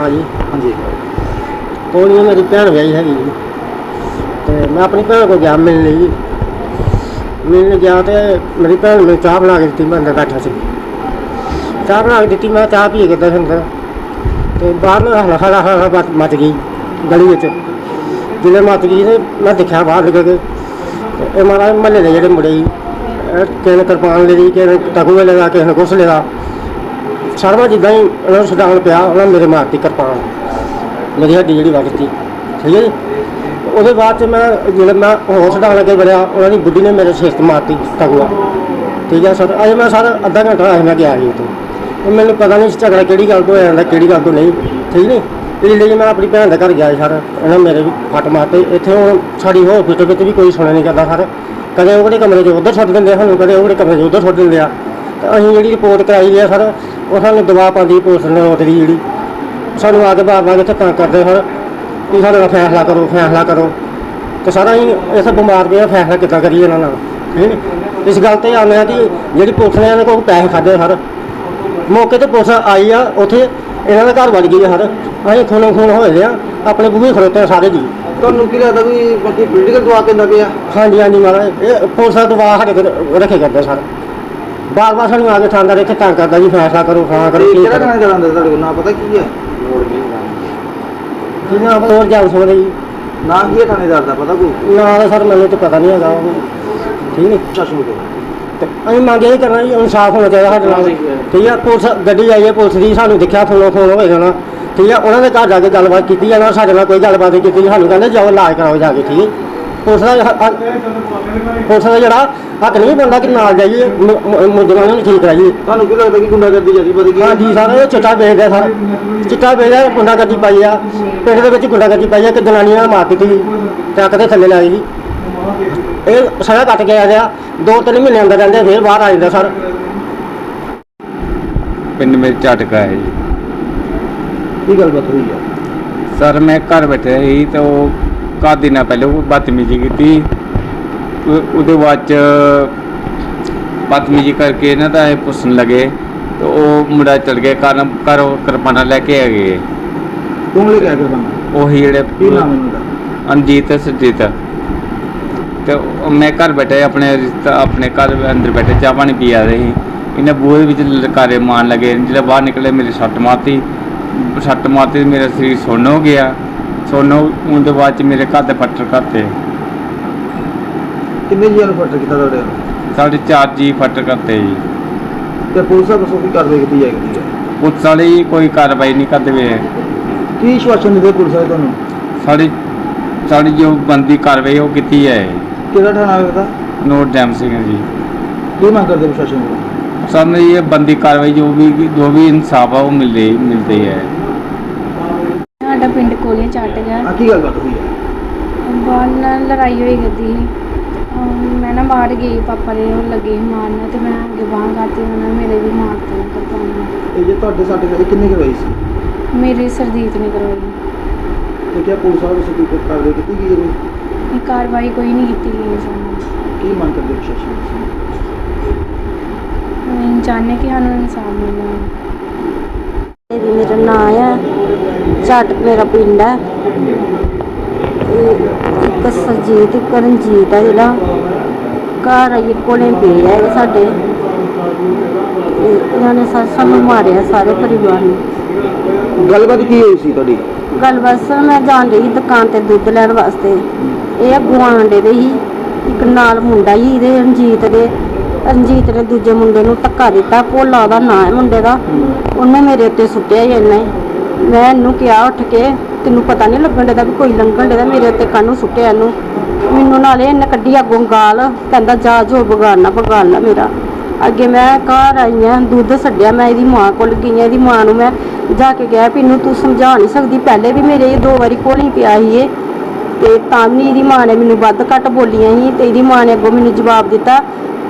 ਨਾਂ ਜੀ। ਹਾਂਜੀ। ਕੋਲ ਮੇਰੀ ਭੈਣ ਵਿਆਹੀ ਹੈਗੀ ਜੀ। ਤੇ ਮੈਂ ਆਪਣੀ ਭੈਣ ਕੋਲ ਗਿਆ ਮਿਲਣ ਲਈ ਜੀ। ਮਿਲਣ ਗਿਆ ਤੇ ਮੇਰੀ ਭੈਣ ਨੇ ਚਾਹ ਬਣਾ ਕੇ ਦਿੱਤੀ, ਮੈਂ ਅੰਦਰ ਬੈਠਾ ਸੀ। ਚਾਹ ਬਣਾ ਕੇ ਦਿੱਤੀ, ਮੈਂ ਚਾਹ ਪੀ ਕੇ ਤੇ ਅੰਦਰ। ਤੇ ਬਾਹਰ ਨਾ ਹਲਾ ਹਲਾ ਹਲਾ ਮੱਚ- ਗਈ ਗਲੀ ਵਿੱਚ। ਜਦੋਂ ਮੱਚ ਗਈ ਤੇ ਮੈਂ ਦੇਖਿਆ ਬਾਹਰ ਨਿਕਲ ਕੇ। ਇਹ ਮਾਰਾ ਮਹੱਲੇ ਦੇ ਜਿਹੜੇ ਮੁੰਡੇ ਜੀ, ਇਹ ਕਿਸੇ ਨੇ ਕਿਰਪਾਨ ਲਈ, ਕਿਸੇ ਨੇ ਟਕੂਏ ਲਗਾ, ਕਿਸੇ ਨੇ ਕੁਛ ਲਗਾ ਸਰਵਾ ਜਿੱਦਾਂ ਹੀ ਉਹਨਾਂ ਨੂੰ ਛਡਾਉਣ ਪਿਆ, ਉਹਨਾਂ ਨੇ ਮੇਰੇ ਮਾਰਤੀ ਕਿਰਪਾਨ। ਮੇਰੀ ਹੱਡੀ ਜਿਹੜੀ ਵੱਜਤੀ ਠੀਕ ਹੈ ਜੀ? ਉਹਦੇ ਬਾਅਦ ਚ ਮੈਂ ਜਦੋਂ ਮੈਂ ਹੋਰ ਛਡਾਉਣ ਲੱਗੇ ਵੜਿਆ ਉਹਨਾਂ ਦੀ ਬੁੱਢੀ ਨੇ ਮੇਰੇ ਸਿਰ ਤੇ ਮਾਰਤੀ ਟਕੂਆ ਠੀਕ ਹੈ ਸਰ, ਅਜੇ ਮੈਂ ਸਰ ਅੱਧਾ ਘੰਟਾ ਹੋਇਆ ਮੈਂ ਗਿਆ ਜੀ ਉੱਥੇ। ਉਹ ਮੈਨੂੰ ਪਤਾ ਨਹੀਂ ਝਗੜਾ ਕਿਹੜੀ ਗੱਲ ਤੋਂ ਹੋਇਆ ਜਾਂਦਾ ਕਿਹੜੀ ਗੱਲ ਤੋਂ ਨਹੀਂ। ਠੀਕ ਨਹੀਂ? ਇਸ ਲਈ ਮੈਂ ਆਪਣੀ ਭੈਣ ਦੇ ਘਰ ਗਿਆ ਸੀ ਸਰ, ਉਹਨਾਂ ਮੇਰੇ ਵੀ ਫੱਟ ਮਾਰਤੇ। ਇੱਥੇ ਹੁਣ ਸਾਡੀ ਹੋਰ ਵਿੱਚ ਵੀ ਕੋਈ ਸੁਣਿਆ ਨਹੀਂ ਕਰਦਾ ਸਰ। ਕਦੇ ਉਹਦੇ ਕਮਰੇ 'ਚ ਉੱਧਰ ਛੱਡ ਦਿੰਦੇ ਸਾਨੂੰ ਕਦੇ ਉਹਦੇ ਕਮਰੇ 'ਚ ਉੱਧਰ ਛੱਡ ਦਿੰਦੇ ਆ। ਤੇ ਅਸੀਂ ਜਿਹੜੀ ਰਿਪੋਰਟ ਕਰਾਈ ਹੈ ਸਰ ਉਹ ਸਾਨੂੰ ਦਬਾਅ ਪਾਉਂਦੀ ਪੁਲਿਸ ਨੇ ਉਹਦੀ ਜਿਹੜੀ। ਸਾਨੂੰ ਆ ਕੇ ਬਾਰ ਬਾਰ ਇੱਥੇ ਤੰਗ ਕਰਦੇ ਹਨ ਕਿ ਸਾਡੇ ਫੈਸਲਾ ਕਰੋ ਫੈਸਲਾ ਕਰੋ। ਤੇ ਸਾਰਾ ਹੀ ਇਸ ਬਿਮਾਰ ਪਿਆ ਫੈਸਲਾ ਕਿੱਦਾਂ ਕਰੀਏ ਇਹਨਾਂ ਨਾਲ ਠੀਕ ਨੀ? ਇਸ ਗੱਲ ਤੇ ਆਉਂਦੇ ਆ ਕਿ ਜਿਹੜੀ ਪੁਲਿਸ ਨੇ ਇਹਨਾਂ ਕੋਲ ਪੈਸੇ ਖਾਦੇ ਸਰ ਮੌਕੇ ਤੇ ਪੁਲਿਸ ਆਈ ਆ ਉੱਥੇ ਇਹਨਾਂ ਦਾ ਘਰ ਵੜ ਗਈ ਸਰ। ਅਸੀਂ ਖੂਨੋ ਖੂਨ ਹੋਏ ਆ ਆਪਣੇ ਬੂਹੇ ਖਲੋਤੇ ਆ ਸਾਰੇ ਜੀ। ਤੁਹਾਨੂੰ ਕੀ ਲੱਗਦਾ ਕੋਈ ਬਾਕੀ ਪੋਲੀਟੀਕਲ ਦਵਾ ਕੇ ਲੱਗੇ ਆ? ਹਾਂਜੀ ਹਾਂਜੀ ਮਹਾਰਾਜ। ਇਹ ਪੁਲਿਸ ਦਾ ਦਬਾਅ ਸਾਡੇ ਰੱਖੇ ਕਰਦੇ ਸਰ। ਬਾਰ ਬਾਰ ਸਾਨੂੰ ਆ ਕੇ ਥਾਂਦਾਰ ਇੱਥੇ ਤੰਗ ਕਰਦਾ ਜੀ ਫੈਸਲਾ ਕਰੋ ਫਾਂ ਕਰੋ ਕੀ ਕਿਹੜਾ ਕਰੋ। ਗਾਣਾ ਤੁਹਾਡੇ ਕੋਲ? ਨਾ ਪਤਾ ਕੀ ਹੈ? ਕੀ ਨਾਮ ਹੋਰ ਜਾਣ ਸਕਦੇ ਜੀ। ਨਾ ਕੀ ਹੈ ਥਾਣੇਦਾਰ ਦਾ ਪਤਾ ਕੋਈ? ਨਾ ਤਾਂ ਸਰ ਮੈਨੂੰ ਤਾਂ ਪਤਾ ਨਹੀਂ ਹੈਗਾ। ਉਹ। ਠੀਕ ਨਹੀਂ? ਚਸ਼ਮੇ ਤੋਂ ਤੇ ਅਸੀਂ ਮੰਗ ਇਹ ਕਰਨਾ ਜੀ ਇਨਸਾਫ ਹੋਣਾ ਚਾਹੀਦਾ ਸਾਡੇ ਨਾਲ। ਠੀਕ ਆ ਪੁਲਿਸ ਗੱਡੀ ਆਈ ਹੈ ਪੁਲਿਸ ਦੀ ਸਾਨੂੰ ਦੇਖਿਆ ਫੋਨੋ ਫੋਨ ਹੋਏ ਜਾਣਾ। ਠੀਕ ਆ ਉਹਨਾਂ ਦੇ ਘਰ ਜਾ ਕੇ ਗੱਲਬਾਤ ਕੀਤੀ ਜਾਣਾ ਸਾਡੇ ਨਾਲ ਕੋਈ ਗੱਲਬਾਤ ਨਹੀਂ ਕੀਤੀ। ਸਾਨੂੰ ਕਹਿੰਦੇ ਜਾਓ ਇਲਾਜ ਕਰਾਓ ਜਾ ਕੇ ਠੀਕ? ਪੁਲਿਸ ਦਾ ਹ- ਹ- ਪੁਲਿਸ ਦਾ ਜਿਹੜਾ ਹੱਕ ਨਹੀਂ ਬਣਦਾ ਕਿ ਨਾਲ ਜਾਈਏ ਮੁ- ਮੁ- ਮੁਲਜ਼ਮਾਂ ਨੂੰ ਠੀਕ ਕਰਾਈਏ। ਤੁਹਾਨੂੰ ਕੀ ਲੱਗਦਾ ਕਿ ਗੁੰਡਾਗਰਦੀ ਜ਼ਿਆਦਾ ਵਧੀ ਗਈ ਹਾਂਜੀ ਸਰ ਇਹ ਚਿੱਟਾ ਵੇਚਦਾ ਸਰ। ਚਿੱਟਾ ਵੇਚਦਾ ਗੁੰਡਾਗਰਦੀ ਪਾਈ ਆ। ਪਿੰਡ ਦੇ ਵਿੱਚ ਗੁੰਡਾਗਰਦੀ ਪਾਈ ਆ ਕਿ ਜਨਾਨੀਆਂ ਨੇ ਮਾਰ ਦਿੱਤੀ ਟਰੱਕ ਦੇ ਥੱਲੇ ਲਾਈ ਸੀ। ਇਹ ਸਾਰਾ ਕੱਟ ਗਿਆ ਗਿਆ। ਦੋ ਤਿੰਨ ਮਹੀਨੇ ਅੰਦਰ ਰਹਿੰਦੇ ਫਿਰ ਬਾਹਰ ਆ ਜਾਂਦਾ ਸਰ। ਪਿੰਡ ਮੇਰੇ ਝਟਕਾ ਹੈ ਜੀ ਕੀ ਗੱਲਬਾਤ ਹੋਈ ਆ? ਸਰ ਮੈਂ ਘਰ ਬੈਠਾ ਸੀ ਤੇ ਉਹ ਕਾਫੀ ਦਿਨਾਂ ਪਹਿਲੇ ਉਹ ਬਦਤਮੀਜ਼ੀ ਕੀਤੀ। ਉਹ- ਉਹਦੇ ਬਾਅਦ ਚ ਬਦਤਮੀਜ਼ੀ ਕਰਕੇ ਇਹਨਾਂ ਦਾ ਇਹ ਪੁੱਛਣ ਲੱਗੇ ਤੇ ਉਹ ਮੁੰਡਾ ਚਲ ਗਿਆ ਘਰ ਘਰੋਂ ਕਿਰਪਾਨਾਂ ਲੈ ਕੇ ਆ ਗਏ। ਕੌਣ ਲੈ ਕੇ ਆਇਆ ਤੁਹਾਨੂੰ ਉਹੀ ਜਿਹੜੇ ਕੀ ਨਾਮ ਹੈ ਉਹਦਾ? ਅਨਜੀਤ ਸੁਰਜੀਤ। ਤੇ ਉਹ- ਮੈਂ ਘਰ ਬੈਠੇ ਆਪਣੇ ਰਿਸ਼ਤਾ ਆਪਣੇ ਘਰ ਅੰਦਰ ਬੈਠੇ ਚਾਹ ਪਾਣੀ ਪੀ ਆ ਰਹੇ ਸੀ। ਇਹਨੇ ਬੂਹੇ ਵਿੱਚ ਲਲਕਾਰੇ ਮਾਰਨ ਲੱਗੇ ਜਿਹੜਾ ਬਾਹਰ ਨਿਕਲੇ ਮੇਰੀ ਸੱਟ ਮਾਰਤੀ। ਸੱਟ ਮਾਰਤੀ ਤੇ ਮੇਰਾ ਸਰੀਰ ਸੁੰਨ ਹੋ ਗਿਆ। ਸੁੰਨ ਹੋਣ ਦੇ ਬਾਅਦ ਚ ਮੇਰੇ ਘਰ ਦੇ ਪੱਟਰ ਕਰਤੇ। ਕਿੰਨੇ ਜੀਆਂ ਨੂੰ ਫਟਰ ਕੀਤਾ ਤੁਹਾਡੇ ਨਾਲ? ਸਾਡੇ ਚਾਰ ਜੀ ਫੱਟਰ ਕਰਤੇ ਜੀ। ਤੇ ਪੁਲਿਸ ਦਾ ਦੱਸੋ ਕੀ ਕਾਰਵਾਈ ਕੀਤੀ ਜਾਏਗੀ? ਪੁਲਿਸ ਵਾਲੇ ਜੀ ਕੋਈ ਕਾਰਵਾਈ ਨਹੀਂ ਕਰਦੇ ਵੇ ਕੀ ਵਿਸ਼ਵਾਸਨ ਦਿੰਦੇ ਪੁਲਿਸ ਵਾਲੇ ਤੁਹਾਨੂੰ? ਸਾਡੀ ਸਾਡੀ ਜੋ ਬੰਦੀ ਕਾਰਵਾਈ ਉਹ ਕੀਤੀ ਹੈ। ਕਿਹੜਾ ਥਾਣਾ ਲੱਗਦਾ ਨੋਟ ਜੈਮ ਸਿੰਘ ਜੀ। ਕੀ ਮੰਗ ਕਰਦੇ ਪ੍ਰਸ਼ਾਸਨ ਕੋਲ ਸਾਨੂੰ ਇਹ ਬੰਦੀ ਕਾਰਵਾਈ ਜੋ ਵੀ ਜੋ ਵੀ ਇਨਸਾਫ ਆ ਉਹ ਮਿਲਦੇ ਮਿਲਦੀ ਹੈ। ਕੋਲੀਆਂ ਚੱਟ ਗਿਆ ਆ ਕੀ ਗੱਲਬਾਤ ਹੋਈ ਆ ਬਾਹਰ ਨਾਲ ਲੜਾਈ ਹੋਈ ਗੱਦੀ ਸੀ ਅਮ ਮੈਂ ਨਾ ਬਾਹਰ ਗਈ ਪਾਪਾ ਦੇ ਉਹ ਲੱਗੇ ਸੀ ਮਾਰਨ ਤੇ ਮੈਂ ਅੱਗੇ ਬਾਹਰ ਕਰਤੀ ਉਹਨਾਂ ਨੇ ਮੇਰੇ ਵੀ ਮਾਰਤੇ ਕਿਰਪਾਨ ਇਹ ਜੇ ਤੁਹਾਡੇ ਸਾਡੇ ਨਾਲ ਕਿੰਨੇ ਕਰਵਾਈ ਸੀ? ਮੇਰੀ ਸਰਦੀਤ ਨੇ ਕਰਵਾਈ। ਤੇ ਕਿਹਾ ਪੁਲਿਸ ਵਾਲੇ ਸੇ ਕੋਈ ਕਾਰਵਾਈ ਕੀਤੀ ਗਈ ਹੈ ਕੋਈ? ਇਹ ਕਾਰਵਾਈ ਕੋਈ ਨਹੀਂ ਕੀਤੀ ਗਈ ਸਾਨੂੰ। ਕੀ ਮੰਗ ਕਰਦੇ ਪ੍ਰਸ਼ਾਸਨ ਤੋਂ? ਅਸੀਂ ਚਾਹੁੰਦੇ ਕਿ ਸਾਨੂੰ ਇਨਸਾਫ ਮਿਲੇ। ਮੇਰੀ ਮੇਰਾ ਨਾਂ ਝੱਟ ਮੇਰਾ ਪਿੰਡ ਹੈ। ਇੱਕ ਸਰਜੀਤ ਇੱਕ ਰਣਜੀਤ ਹੈ ਜਿਹੜਾ। ਘਰ ਆਈ ਕੋਲੇ ਪਏ ਆ ਇਹ ਸਾਡੇ। ਇਹਨਾਂ ਨੇ ਸਾਨੂੰ ਮਾਰਿਆ ਸਾਰੇ ਪਰਿਵਾਰ ਨੂੰ। ਗੱਲਬਾਤ ਕੀ ਹੋਈ ਸੀ ਤੁਹਾਡੀ? ਗੱਲ ਬਸ ਮੈਂ ਜਾਣ ਰਹੀ ਦੁਕਾਨ ਤੇ ਦੁੱਧ ਲੈਣ ਵਾਸਤੇ। ਇਹ ਗੁਆਂਢੇ ਦੇ ਹੀ ਇੱਕ ਨਾਲ ਮੁੰਡਾ ਹੀ ਇਹਦੇ ਰਣਜੀਤ ਦੇ। ਰਣਜੀਤ ਨੇ ਦੂਜੇ ਮੁੰਡੇ ਨੂੰ ਧੱਕਾ ਦਿੱਤਾ ਭੋਲਾ ਉਹਦਾ ਨਾਂ ਹੈ ਮੁੰਡੇ ਦਾ। ਉਹਨੇ ਮੇਰੇ ਉੱਤੇ ਸੁੱਟਿਆ ਹੀ ਇੰਨਾ ਹੀ। ਮੈਂ ਇਹਨੂੰ ਕਿਹਾ ਉੱਠ ਕੇ, ਤੈਨੂੰ ਪਤਾ ਨਹੀਂ ਲੱਗਣ ਦਾ ਵੀ ਕੋਈ ਲੰਘਣ ਦਾ ਮੇਰੇ ਉੱਤੇ ਕਾਹਨੂੰ ਸੁੱਟਿਆ ਇਹਨੂੰ। ਮੈਨੂੰ ਨਾਲੇ ਇਹਨੇ ਕੱਢੀ ਅੱਗੋਂ ਗਾਲ, ਕਹਿੰਦਾ ਜਾ ਜੋ ਬਗਾਨਾ ਬਗਾਨਾ ਮੇਰਾ। ਅੱਗੇ ਮੈਂ ਘਰ ਆਈ ਹਾਂ ਦੁੱਧ ਛੱਡਿਆ ਮੈਂ ਇਹਦੀ ਮਾਂ ਕੋਲ ਗਈ ਹਾਂ ਇਹਦੀ ਮਾਂ ਨੂੰ ਮੈਂ ਜਾ ਕੇ ਕਿਹਾ ਵੀ ਇਹਨੂੰ ਤੂੰ ਸਮਝਾ ਨਹੀਂ ਸਕਦੀ, ਪਹਿਲੇ ਵੀ ਮੇਰੇ ਇਹ ਦੋ ਵਾਰੀ ਕੋਲ ਹੀ ਪਿਆ ਸੀ ਇਹ। ਤੇ ਤਾਂ ਵੀ ਇਹਦੀ ਮਾਂ ਨੇ ਮੈਨੂੰ ਵੱਧ ਘੱਟ ਬੋਲੀਆਂ ਸੀ ਤੇ ਇਹਦੀ ਮਾਂ ਨੇ ਅੱਗੋਂ ਮੈਨੂੰ ਜਵਾਬ ਦਿੱਤਾ,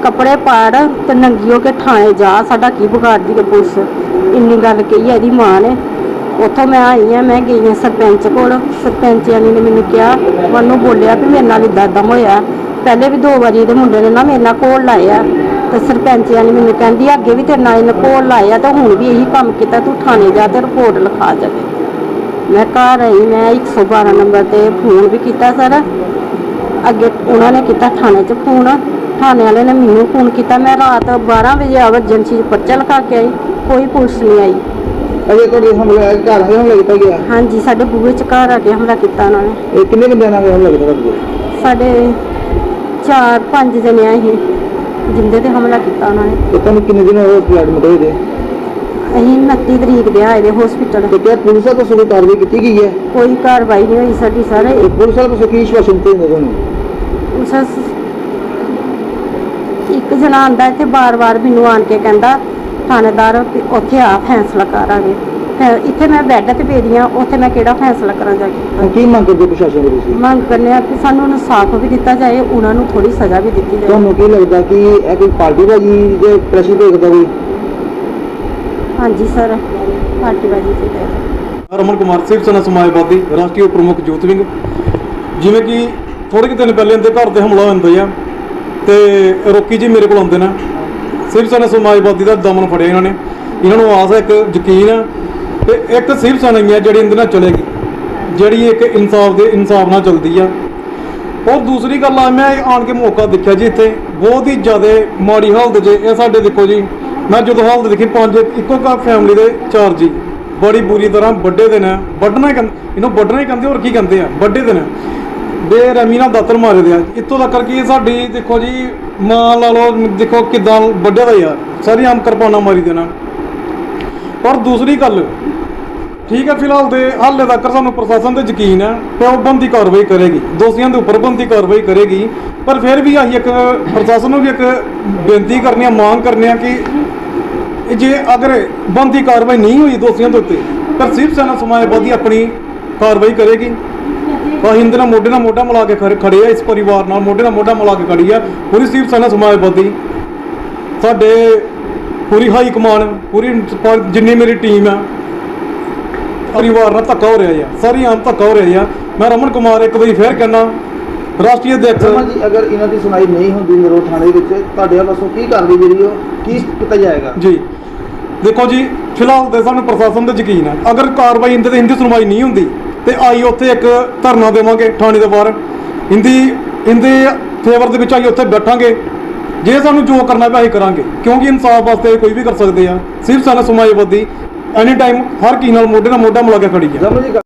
ਕੱਪੜੇ ਪਾੜ ਤੇ ਨੰਗੀ ਹੋ ਕੇ ਥਾਣੇ ਜਾ, ਸਾਡਾ ਕੀ ਵਿਗਾੜਦੀ ਹੈ ਪੁਲਿਸ? ਇੰਨੀ ਗੱਲ ਕਹੀ ਹੈ ਇਹਦੀ ਮਾਂ ਨੇ। ਉੱਥੋਂ ਮੈਂ ਆਈ ਹਾਂ ਮੈਂ ਗਈ ਹਾਂ ਸਰਪੰਚ ਕੋਲ। ਸਰਪੰਚ ਆਨੀ ਨੇ ਮੈਨੂੰ ਕਿਹਾ ਮੈਨੂੰ ਬੋਲਿਆ ਵੀ ਮੇਰੇ ਨਾਲ ਇਦਾਂ ਇਦਾਂ ਹੋਇਆ। ਪਹਿਲੇ ਵੀ ਦੋ ਵਾਰੀ ਇਹਦੇ ਮੁੰਡੇ ਨੇ ਨਾ ਮੇਰੇ ਨਾਲ ਕੋਲ ਲਾਇਆ। ਆ ਤੇ ਸਰਪੰਚ ਆਨੀ ਮੈਨੂੰ ਕਹਿੰਦੀ, ਅੱਗੇ ਵੀ ਤੇਰੇ ਨਾਲ ਇਹਨੇ ਕੋਲ ਲਾਇਆ ਆ ਹੁਣ ਵੀ ਇਹੀ ਕੰਮ ਕੀਤਾ, ਤੂੰ ਥਾਣੇ ਜਾ ਤੇ ਰਿਪੋਰਟ ਲਿਖਾ ਜਾਵੇ। ਮੈਂ ਘਰ ਆਈ, ਮੈਂ 112 ਨੰਬਰ ਤੇ ਫੋਨ ਵੀ ਕੀਤਾ ਸਰ। ਅੱਗੇ ਉਹਨਾਂ ਨੇ ਕੀਤਾ ਥਾਣੇ 'ਚ ਫੋਨ। ਥਾਣੇ ਵਾਲੇ ਨੇ ਮੈਨੂੰ ਫੋਨ ਕੀਤਾ, ਮੈਂ ਰਾਤ 12 ਵਜੇ ਐਮਰਜੈਂਸੀ 'ਚ ਪਰਚਾ ਲਿਖਾ ਕੇ ਆਈ, ਕੋਈ ਪੁਲਿਸ ਨਹੀਂ ਆਈ। ਅਜੇ ਤੁਹਾਡੇ ਹਮਲਾ ਘਰ ਤੇ ਹਮਲਾ ਕੀਤਾ ਗਿਆ? ਹਾਂਜੀ ਸਾਡੇ ਬੂਹੇ 'ਚ ਘਰ ਆ ਕੇ ਹਮਲਾ ਕੀਤਾ ਉਹਨਾਂ ਨੇ। ਇਹ ਕਿੰਨੇ ਬੰਦਿਆਂ ਨਾਲ ਹਮਲਾ ਕੀਤਾ ਤੁਹਾਡੇ ਸਾਡੇ ਚਾਰ ਪੰਜ ਜਣੇ ਆਏ ਸੀ ਜਿੰਦੇ ਤੇ ਹਮਲਾ ਕੀਤਾ ਉਹਨਾਂ ਨੇ। ਤੇ ਤੁਹਾਨੂੰ ਕਿੰਨੇ ਦਿਨ ਹੋਏ ਫਲੈਟ ਮਟੇ ਦੇ ਅਸੀਂ 29 ਤਰੀਕ ਦੇ ਆਏ ਦੇ ਹਸਪੀਟਲ ਤੇ ਕਿਹਾ ਪੁਲਿਸ ਵੱਲੋਂ ਕੋਈ ਕਾਰਵਾਈ ਕੀਤੀ ਗਈ ਹੈ? ਕੋਈ ਕਾਰਵਾਈ ਨਹੀਂ ਹੋਈ ਸਾਡੀ ਸਾਰੇ। ਤੇ ਪੁਲਿਸ ਵੱਲੋਂ ਕੀ ਸ਼ਵਾਸਨ ਤੇ ਦਿੰਦੇ ਤੁਹਾਨੂੰ? ਉਸ ਇੱਕ ਜਣਾ ਆਂਦਾ ਇੱਥੇ ਬਾਰ-ਬਾਰ ਮੈਨੂੰ ਆਣ ਕੇ ਕਹਿੰਦਾ ਥਾਣੇਦਾਰ ਵੀ ਉੱਥੇ ਆ ਫੈਸਲਾ ਕਰਾਂਗੇ। ਫਿਰ ਇੱਥੇ ਮੈਂ ਬੈੱਡ ਤੇ ਪਈ ਹਾਂ ਉੱਥੇ ਮੈਂ ਕਿਹੜਾ ਫੈਸਲਾ ਕਰਾਂ ਜਾ ਕੇ? ਹੁਣ ਕੀ ਮੰਗ ਕਰਦੇ ਪ੍ਰਸ਼ਾਸਨ ਕੋਲ ਤੁਸੀਂ? ਮੰਗ ਕਰਨੇ ਆ ਕਿ ਸਾਨੂੰ ਇਨਸਾਫ ਵੀ ਦਿੱਤਾ ਜਾਏ ਉਹਨਾਂ ਨੂੰ ਥੋੜੀ ਸਜ਼ਾ ਵੀ ਦਿੱਤੀ ਜਾਏ। ਤੁਹਾਨੂੰ ਕੀ ਲੱਗਦਾ ਕਿ ਇਹ ਕੋਈ ਪਾਰਟੀ ਬਾਜੀ ਦੇ ਪ੍ਰੈਸ਼ਰ ਭੇਜਦਾ ਕੋਈ? ਹਾਂਜੀ ਸਰ। ਪਾਰਟੀਬਾਜ਼ੀ ਤੇ ਹੈ ਰਮਨ ਕੁਮਾਰ ਸਿਵ ਸੈਨਾ ਸਮਾਜਵਾਦੀ ਰਾਸ਼ਟਰੀ ਪ੍ਰਮੁੱਖ ਯੂਥ ਵਿੰਗ ਜਿਵੇਂ ਕਿ ਥੋੜੇ ਕੁ ਦਿਨ ਪਹਿਲੇ ਇਹਦੇ ਘਰ ਤੇ ਹਮਲਾ ਹੁੰਦਾ ਆ ਤੇ ਰੋਕੀ ਜੀ ਮੇਰੇ ਕੋਲ ਆਉਂਦੇ ਨੇ। ਸਿਵ ਸੈਨਾ ਸਮਾਜਵਾਦੀ ਦਾ ਦਮਨ ਫੜਿਆ ਇਹਨਾਂ ਨੇ। ਇਹਨਾਂ ਨੂੰ ਆਸ ਹੈ ਇੱਕ ਯਕੀਨ ਹੈ ਤੇ ਇੱਕ ਸਿਵ ਸੈਨਾ ਹੀ ਹੈ ਜਿਹੜੀ ਇਹਦੇ ਨਾਲ ਚੱਲੇਗੀ। ਜਿਹੜੀ ਇੱਕ ਇਨਸਾਫ ਦੇ ਇਨਸਾਫ ਨਾਲ ਚੱਲਦੀ ਆ। ਔਰ ਦੂਸਰੀ ਗੱਲ ਆ, ਮੈਂ ਆਣ ਕੇ ਮੌਕਾ ਦੇਖਿਆ ਜੀ ਇੱਥੇ। ਬਹੁਤ ਹੀ ਜ਼ਿਆਦਾ ਮਾੜੀ ਹਾਲਤ ਜੇ ਇਹ ਸਾਡੇ ਦੇਖੋ ਜੀ। ਮੈਂ ਜਦੋਂ ਹਾਲਤ ਦੇਖੀ ਪੰਜ, ਇੱਕੋ ਘਰ ਫੈਮਿਲੀ ਦੇ ਚਾਰ ਜੀ। ਬੜੀ ਬੁਰੀ ਤਰ੍ਹਾਂ ਵੱਡੇ ਦਿਨ ਹੈ ਵੱਢਣਾ ਹੀ ਕਹਿੰਦੇ ਇਹਨੂੰ ਵੱਢਣਾ ਹੀ ਕਹਿੰਦੇ, ਹੋਰ ਕੀ ਕਹਿੰਦੇ ਆ? ਵੱਡੇ ਦਿਨ। ਬੇਰਹਿਮੀ ਨਾਲ ਦਾਤਰ ਮਾਰੇ ਦੇ ਆ। ਇੱਥੋਂ ਤੱਕ ਕਿ ਸਾਡੀ, ਦੇਖੋ ਜੀ, ਮਾਂ ਲਾ ਲਓ, ਦੇਖੋ ਕਿਦਾਂ ਵੱਡੇ ਦਾ ਯਾਰ। ਸਾਰੀ ਆਮ ਕਿਰਪਾਨਾਂ ਮਾਰੀ ਦੇਣਾ। ਪਰ ਦੂਸਰੀ ਗੱਲ, ਠੀਕ ਹੈ ਫਿਲਹਾਲ ਦੇ ਹਾਲੇ ਤੱਕ ਸਾਨੂੰ ਪ੍ਰਸ਼ਾਸਨ ਤੇ ਯਕੀਨ ਹੈ ਕਿ ਉਹ ਬੰਦੀ ਕਾਰਵਾਈ ਕਰੇਗੀ। ਦੋਸ਼ੀਆਂ ਦੇ ਉੱਪਰ ਬੰਦੀ ਕਾਰਵਾਈ ਕਰੇਗੀ। ਪਰ ਫਿਰ ਵੀ ਅਸੀਂ ਇੱਕ ਪ੍ਰਸ਼ਾਸਨ ਨੂੰ ਵੀ ਇੱਕ ਬੇਨਤੀ ਕਰਨੀ ਆ, ਮੰਗ ਕਰਨੀ ਆ ਕਿ ਜੇ ਅਗਰ ਬੰਦੀ ਕਾਰਵਾਈ ਨਹੀਂ ਹੋਈ ਦੋਸ਼ੀਆਂ ਦੇ ਉੱਤੇ ਪਰ ਸਿਵ ਸੈਨਾ ਸਮਾਜਵਾਦੀ ਆਪਣੀ ਕਾਰਵਾਈ ਕਰੇਗੀ। ਇਹਦੇ ਨਾਲ ਮੋਢੇ ਨਾਲ ਮੋਢਾ ਮਿਲਾ ਕੇ ਖੜੇ- ਖੜੇ ਆ ਇਸ ਪਰਿਵਾਰ ਨਾਲ ਮੋਢੇ ਨਾਲ ਮੋਢਾ ਮਿਲਾ ਕੇ ਖੜੀ ਆ। ਪੂਰੀ ਸਿਵ ਸੈਨਾ ਸਮਾਜਵਾਦੀ ਸਾਡੇ ਪੂਰੀ ਹਾਈ ਕਮਾਨ ਪੂਰੀ ਪ- ਜਿੰਨੀ ਮੇਰੀ ਟੀਮ ਆ ਪਰਿਵਾਰ ਨਾਲ ਧੱਕਾ ਹੋ ਰਿਹਾ ਆ। ਸਾਰੀ ਆਮ ਧੱਕਾ ਹੋ ਰਿਹਾ ਆ। ਮੈਂ ਰਮਨ ਕੁਮਾਰ ਇੱਕ ਵਾਰੀ ਫੇਰ ਕਹਿਣਾ ਰਾਸ਼ਟਰੀ ਰਮਨ ਜੀ ਅਗਰ ਇਹਨਾਂ ਦੀ ਸੁਣਾਈ ਨਹੀਂ ਹੁੰਦੀ ਨਰੋ ਥਾਣੇ ਵਿੱਚ ਤੁਹਾਡੇ ਵੱਲੋਂ ਕੀ ਕਾਰਵਾਈ ਜਿਹੜੀ ਉਹ ਕੀ ਕੀਤਾ ਜਾਏਗਾ? ਜੀ। ਦੇਖੋ ਜੀ ਫਿਲਹਾਲ ਤੇ ਸਾਨੂੰ ਪ੍ਰਸ਼ਾਸਨ ਤੇ ਯਕੀਨ ਹੈ ਅਗਰ ਕਾਰਵਾਈ ਇੰਦੇ ਤੇ ਹਿੰਦੀ ਸੁਣਵਾਈ ਨਹੀਂ ਹੁੰਦੀ ਤੇ ਆਈ ਉੱਥੇ ਇੱਕ ਧਰਨਾ ਦੇਵਾਂਗੇ ਥਾਣੇ ਦੇ ਬਾਹਰ। ਹਿੰਦੀ ਹਿੰਦੀ ਫੇਵਰ ਦੇ ਵਿੱਚ ਆਈ ਉੱਥੇ ਬੈਠਾਂਗੇ। ਜੇ ਸਾਨੂੰ ਜੋ ਕਰਨਾ ਪਿਆ ਅਸੀਂ ਕਰਾਂਗੇ। ਕਿਉਂਕਿ ਇਨਸਾਫ ਵਾਸਤੇ ਕੋਈ ਵੀ ਕਰ ਸਕਦੇ ਆ ਸਿਰਫ ਸਾਨੂੰ ਸਮਾਜਵਾਦੀ ਐਨੀ ਟਾਈਮ ਹਰ ਕੀ ਨਾਲ ਮੋਢੇ ਨਾਲ ਮੋਢਾ ਮਿਲਾ ਕੇ ਖੜੀ ਹੈ